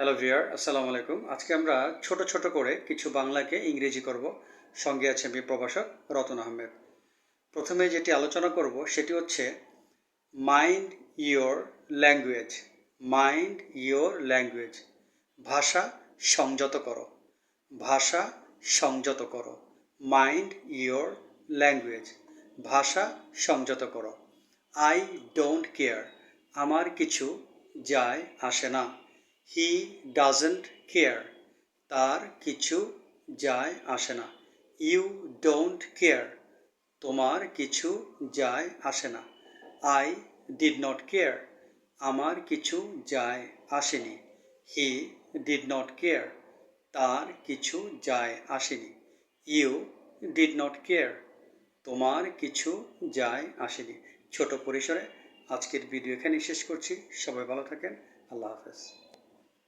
Hello ভিয়ার আসসালামু আলাইকুম আজকে আমরা ছোট ছোট করে কিছু বাংলাকে ইংরেজি করব। সঙ্গে আছে আমি প্রভাষক রতন আহমেদ। প্রথমে যেটি আলোচনা করব, সেটি হচ্ছে mind your language mind your language ভাষা সংযত করো. ভাষা সংযত করো. মাইন্ড ইয়োর ল্যাঙ্গুয়েজ ভাষা সংযত করো. আই ডোন্ট কেয়ার আমার কিছু যায় আসে না। হি ডাজন্ট কেয়ার তার কিছু যায় আসে না। ইউ ডোন্ট কেয়ার তোমার কিছু যায় আসে না। আই ডিড নট কেয়ার আমার কিছু যায় আসেনি। হি ডিড নট কেয়ার তার কিছু যায় আসেনি। ইউ ডিড নট কেয়ার তোমার কিছু যায় আসেনি। ছোট পরিসরে আজকের ভিডিও এখানে শেষ করছি। সবাই ভালো থাকেন। আল্লাহ হাফেজ।